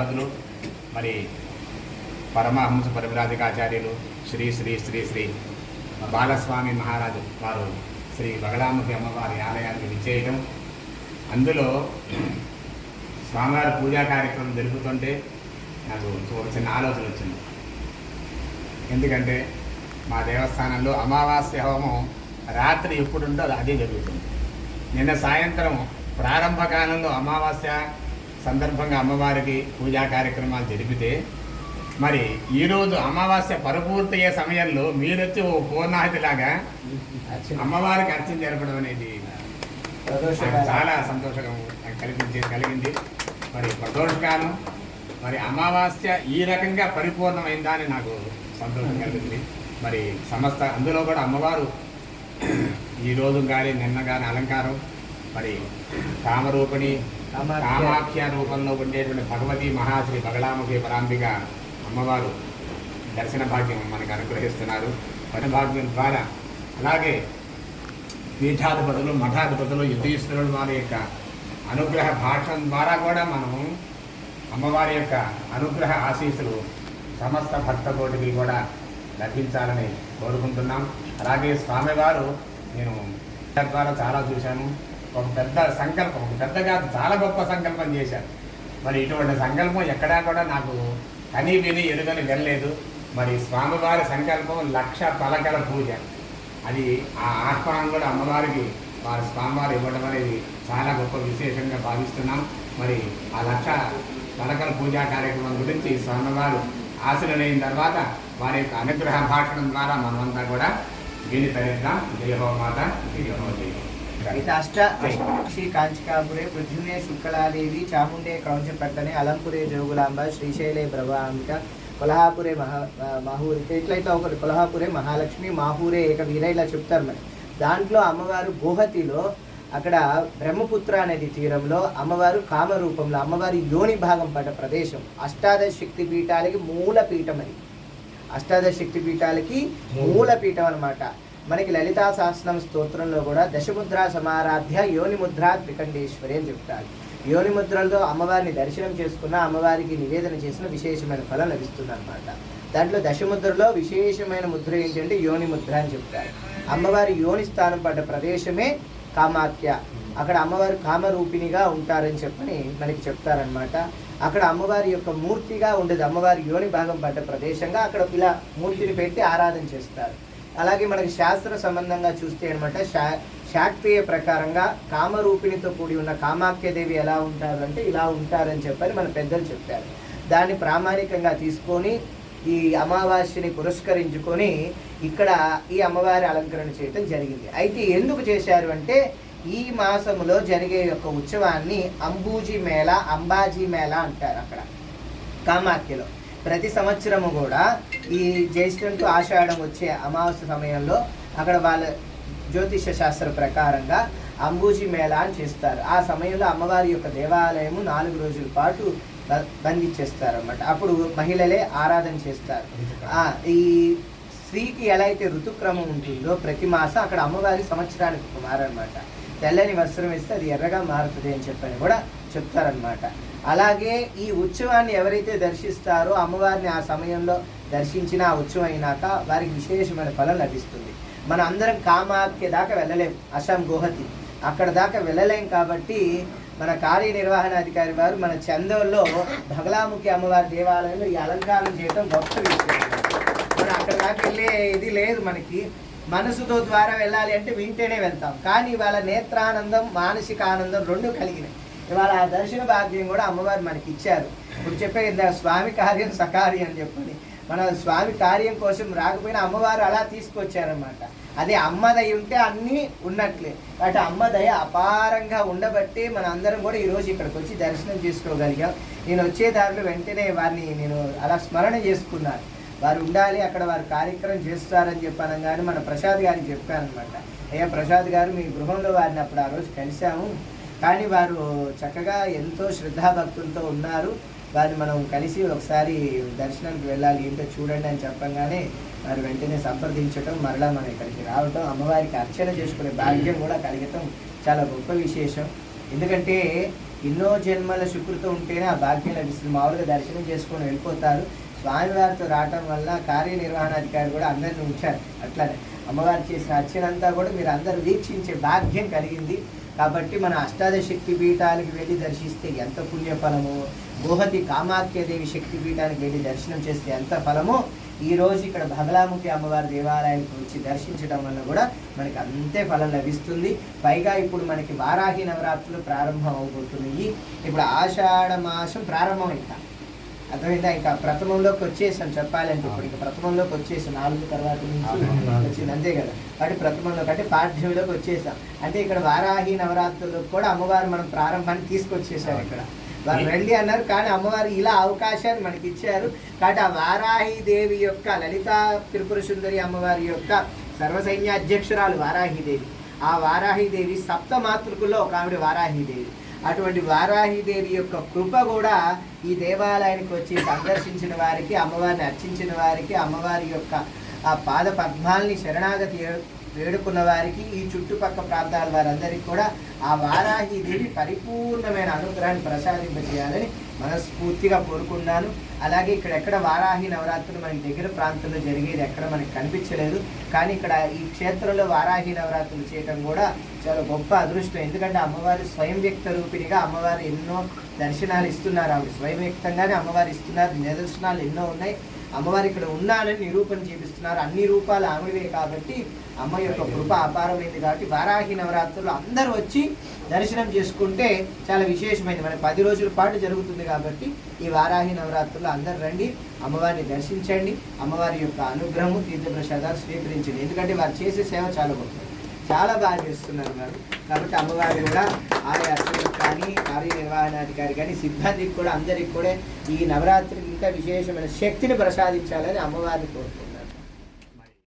దంపతులు మరి పరమహంస పరివ్రాజకాచార్యులు శ్రీ శ్రీ శ్రీ శ్రీ బాలస్వామి మహారాజు వారు శ్రీ బగలాముఖి అమ్మవారి ఆలయానికి విచ్చేయడం అందులో స్వామివారి పూజా కార్యక్రమం జరుపుతుంటే నాకు ఒక చిన్న ఆలోచన వచ్చింది. ఎందుకంటే మా దేవస్థానంలో అమావాస్య హోమం రాత్రి ఎప్పుడు ఉందో అది అదే జరుగుతుంది. నిన్న సాయంత్రం ప్రారంభ కాలంలో అమావాస్య సందర్భంగా అమ్మవారికి పూజా కార్యక్రమాలు జరిపితే మరి ఈరోజు అమావాస్య పరిపూర్తయ్యే సమయంలో మీరొచ్చి ఓ పూర్ణాహతిలాగా అమ్మవారికి అర్చన జరపడం అనేది చాలా సంతోషం కలిగించి కలిగింది మరి ప్రదోషకాలం మరి అమావాస్య ఈ రకంగా పరిపూర్ణమైందా అని నాకు సంతోషం కలిగింది. మరి సమస్త అందులో కూడా అమ్మవారు ఈ రోజు కానీ నిన్న కానీ అలంకారం. మరి కామరూపిణి కామాఖ్య. రూపంలో ఉండేటువంటి భగవతి మహాశ్రీ బగలాముఖి పరాంబిక అమ్మవారు దర్శన భాగ్యం మనకు అనుగ్రహిస్తున్నారు పని భాగ్యం ద్వారా అలాగే పీఠాధిపతులు మఠాధిపతులు యుద్ధీశ్వరుడు వారి యొక్క అనుగ్రహ భాషం ద్వారా కూడా మనము అమ్మవారి యొక్క అనుగ్రహ ఆశీస్సులు సమస్త భక్త కోటికి కూడా లభించాలని కోరుకుంటున్నాం అలాగే స్వామివారు నేను ద్వారా చాలా చూశాను ఒక పెద్ద సంకల్పం ఒక పెద్ద కాదు చాలా గొప్ప సంకల్పం చేశారు. మరి ఇటువంటి సంకల్పం ఎక్కడా కూడా నాకు కనీ విని ఎరుగని వెళ్ళలేదు మరి స్వామివారి సంకల్పం లక్ష పలకల పూజ. అది ఆ ఆహ్వానం కూడా అమ్మవారికి వారి స్వామివారు ఇవ్వడం అనేది చాలా గొప్ప విశేషంగా భావిస్తున్నాం. మరి ఆ లక్ష పలకల పూజా కార్యక్రమం గురించి స్వామివారు ఆశలైన తర్వాత వారి యొక్క అనుగ్రహ భాషణం ద్వారా మనమంతా కూడా విని తరిద్దాం జయహో మాత జయహో జయ ఇతాష్ట శ్రీ కాంచికాపురే పృథ్వీనే శుక్లాదేవి చాముండే కౌంచపట్టనే అలంపురే జోగులాంబ శ్రీశైలే ప్రభాంబిక కొల్హాపురే మహా మాహూరి ఎట్లయితే ఒకటి కొల్హాపురే మహాలక్ష్మి మాహూరే ఏక వీర ఇలా చెప్తారు మరి. దాంట్లో అమ్మవారు గోహతిలో అక్కడ బ్రహ్మపుత్ర అనేది తీరంలో అమ్మవారు కామరూపంలో అమ్మవారి యోని భాగం పడ్డ ప్రదేశం. అష్టాదశ శక్తి పీఠాలకి మూల పీఠం అది. అష్టాదశ శక్తి పీఠాలకి మూల. పీఠం అనమాట మనకి లలితా శాసనం స్తోత్రంలో కూడా దశముద్ర సమారాధ్య యోని ముద్ర త్రికండేశ్వరి అని చెప్తారు. యోని ముద్రలతో అమ్మవారిని దర్శనం చేసుకున్న అమ్మవారికి నివేదన చేసిన విశేషమైన ఫలం లభిస్తుంది అనమాట దాంట్లో దశముద్రలో విశేషమైన ముద్ర ఏంటంటే యోని ముద్ర అని చెప్తారు. అమ్మవారి యోని స్థానం పడ్డ ప్రదేశమే కామాఖ్య. అక్కడ అమ్మవారు కామరూపిణిగా ఉంటారని చెప్పని మనకి చెప్తారనమాట అక్కడ అమ్మవారి యొక్క మూర్తిగా ఉండేది అమ్మవారి యోని భాగం పడ్డ ప్రదేశంగా అక్కడ ఇలా మూర్తిని పెట్టి ఆరాధన చేస్తారు. అలాగే మనకి శాస్త్ర సంబంధంగా చూస్తే అనమాట శా శాక్తీయ ప్రకారంగా కామరూపిణితో కూడి ఉన్న కామాఖ్యదేవి ఎలా ఉంటారు అంటే ఇలా ఉంటారని చెప్పని మన పెద్దలు చెప్పారు. దాన్ని ప్రామాణికంగా తీసుకొని ఈ అమావాస్యని పురస్కరించుకొని ఇక్కడ ఈ అమ్మవారి అలంకరణ చేయటం జరిగింది. అయితే ఎందుకు చేశారు అంటే ఈ మాసములో జరిగే యొక్క ఉత్సవాన్ని అంబూజీ మేళ అంబాజీ మేళ అంటారు అక్కడ కామాఖ్యలో. ప్రతి సంవత్సరము కూడా ఈ జ్యేష్ఠం టు ఆషాఢం వచ్చే అమావాస్య సమయంలో అక్కడ వాళ్ళ జ్యోతిష శాస్త్ర ప్రకారంగా అంబూజీ మేళా అని చేస్తారు. ఆ సమయంలో అమ్మవారి యొక్క దేవాలయము నాలుగు రోజుల పాటు బంధించేస్తారు అన్నమాట అప్పుడు మహిళలే ఆరాధన చేస్తారు. ఈ స్త్రీకి ఎలా అయితే ఋతుక్రమం ఉంటుందో ప్రతి మాసం అక్కడ అమ్మవారి సంవత్సరానికి ఒక మారనమాట తెల్లని వస్త్రం వేస్తే అది ఎర్రగా మారుతుంది అని చెప్పని కూడా చెప్తారనమాట అలాగే ఈ ఉత్సవాన్ని ఎవరైతే దర్శిస్తారో అమ్మవారిని ఆ సమయంలో దర్శించిన ఆ ఉత్సవం అయినాక వారికి విశేషమైన ఫలం లభిస్తుంది. మనం అందరం కామాఖ్య దాకా వెళ్ళలేం అస్సాం గుహతి అక్కడ దాకా వెళ్ళలేం కాబట్టి మన కార్యనిర్వహణాధికారి వారు మన చందోల్లో బగలాముఖి అమ్మవారి దేవాలయంలో ఈ అలంకారం చేయడం గొప్ప విషయం మనం అక్కడ దాకా వెళ్ళే ఇది లేదు మనకి. మనసుతో ద్వారా వెళ్ళాలి అంటే వింటేనే వెళ్తాం. కానీ వాళ్ళ నేత్రానందం మానసిక ఆనందం రెండు కలిగినాయి. ఇవాళ ఆ దర్శన భాగ్యం కూడా అమ్మవారు మనకి ఇచ్చారు. ఇప్పుడు చెప్పే స్వామి కార్యం సకార్యం అని చెప్పని. మన స్వామి కార్యం కోసం రాకపోయినా అమ్మవారు అలా తీసుకొచ్చారనమాట అదే అమ్మదయ ఉంటే అన్నీ ఉన్నట్లే. కాబట్టి అమ్మదయ అపారంగా ఉండబట్టి మన అందరం కూడా ఈరోజు ఇక్కడికి వచ్చి దర్శనం చేసుకోగలిగాం. నేను వచ్చే దారిలో వెంటనే వారిని నేను అలా స్మరణ చేసుకున్నాను. వారు ఉండాలి అక్కడ వారు కార్యక్రమం చేస్తారని చెప్పాను కానీ మన ప్రసాద్ గారికి చెప్పానమాట అయ్యా ప్రసాద్ గారు మీ గృహంలో వారిని అప్పుడు ఆ రోజు కలిశాము. కానీ వారు చక్కగా ఎంతో శ్రద్ధాభక్తులతో ఉన్నారు. వారిని మనం కలిసి ఒకసారి దర్శనానికి వెళ్ళాలి. ఏంటో చూడండి అని చెప్పంగానే వారు వెంటనే సంప్రదించటం మరలా మనం ఇక్కడికి రావటం అమ్మవారికి అర్చన చేసుకునే భాగ్యం కూడా కలగటం చాలా గొప్ప విశేషం. ఎందుకంటే ఎన్నో జన్మల సుకృతం ఉంటేనే ఆ భాగ్యం లభిస్తుంది. మామూలుగా దర్శనం చేసుకొని వెళ్ళిపోతారు. స్వామివారితో రావటం వల్ల కార్యనిర్వహణాధికారి కూడా అందరిని ఉంచారు. అట్లానే అమ్మవారు చేసిన అర్చనంతా కూడా మీరు అందరూ వీక్షించే భాగ్యం కలిగింది. కాబట్టి మన అష్టాదశ శక్తి పీఠాలకు వెళ్ళి దర్శిస్తే ఎంత పుణ్యఫలము గోహతి కామాఖ్యదేవి శక్తి పీఠానికి వెళ్ళి దర్శనం చేస్తే ఎంత ఫలమో ఈ రోజు ఇక్కడ బగలాముఖి అమ్మవారి దేవాలయానికి వచ్చి దర్శించడం వల్ల కూడా మనకి అంతే ఫలం లభిస్తుంది. పైగా ఇప్పుడు మనకి వారాహి నవరాత్రులు ప్రారంభం అవబోతున్నాయి. ఇప్పుడు ఆషాఢ మాసం ప్రారంభం ఇంకా అర్థమైందా? ఇంకా ప్రథమంలోకి వచ్చేసాం చెప్పాలంటే ఇప్పుడు ఇంకా ప్రథమంలోకి వచ్చేసాం. నాలుగు తర్వాత నుంచి వచ్చింది. అంతే కదా? కాబట్టి ప్రథమంలో అంటే పాఠ్యంలోకి వచ్చేసాం. అంటే ఇక్కడ వారాహి నవరాత్రులు కూడా అమ్మవారు మనం ప్రారంభాన్ని తీసుకొచ్చేసారు ఇక్కడ. వారు రండి అన్నారు కానీ అమ్మవారు ఇలా అవకాశాన్ని మనకి ఇచ్చారు. కాబట్టి ఆ వారాహి దేవి యొక్క లలిత త్రిపుర సుందరి అమ్మవారి యొక్క సర్వసైన్య అధ్యక్షురాలు వారాహిదేవి ఆ వారాహిదేవి సప్త మాతృకుల్లో ఒక ఆవిడ వారాహిదేవి అటువంటి వారాహిదేవి యొక్క కృప కూడా ఈ దేవాలయానికి వచ్చి సందర్శించిన వారికి అమ్మవారిని అర్చించిన వారికి అమ్మవారి యొక్క ఆ పాద పద్మాల్ని శరణాగతి వేడుకున్న వారికి ఈ చుట్టుపక్క ప్రాంతాల వారందరికీ కూడా ఆ వారాహి దేవి పరిపూర్ణమైన అనుగ్రహాన్ని ప్రసాదింపజేయాలని మనస్ఫూర్తిగా కోరుకున్నాను అలాగే ఇక్కడ ఎక్కడ వారాహి నవరాత్రులు మనకి దగ్గర ప్రాంతంలో జరిగేది ఎక్కడ మనకి కనిపించలేదు. కానీ ఇక్కడ ఈ క్షేత్రంలో వారాహి నవరాత్రులు చేయటం కూడా చాలా గొప్ప అదృష్టం. ఎందుకంటే అమ్మవారి స్వయం వ్యక్త రూపిణిగా అమ్మవారు ఎన్నో దర్శనాలు ఇస్తున్నారు. ఆవిడ స్వయం వ్యక్తంగానే అమ్మవారు ఇస్తున్నారు. నిదర్శనాలు ఎన్నో ఉన్నాయి. అమ్మవారు ఇక్కడ ఉన్నారని నిరూపణ చేపిస్తున్నారు. అన్ని రూపాలు ఆమెవే కాబట్టి అమ్మ యొక్క కృప అపారమైంది కాబట్టి వారాహి నవరాత్రులు అందరూ వచ్చి దర్శనం చేసుకుంటే చాలా విశేషమైనది మన పది రోజుల పాటు జరుగుతుంది కాబట్టి ఈ వారాహి నవరాత్రులు అందరు రండి అమ్మవారిని దర్శించండి అమ్మవారి యొక్క అనుగ్రహము తీర్థప్రసాదాలు స్వీకరించండి. ఎందుకంటే వారు చేసే సేవ చాలా గొప్పది. చాలా బాగా చేస్తున్నారు మరి. కాబట్టి అమ్మవారు కూడా ఆలయ అర్చకులకు కానీ కార్యనిర్వహణాధికారి కానీ సిబ్బందికి కూడా అందరికి కూడా ఈ నవరాత్రికి ఇంకా విశేషమైన శక్తిని ప్రసాదించాలని అమ్మవారిని కోరుకుంటున్నాను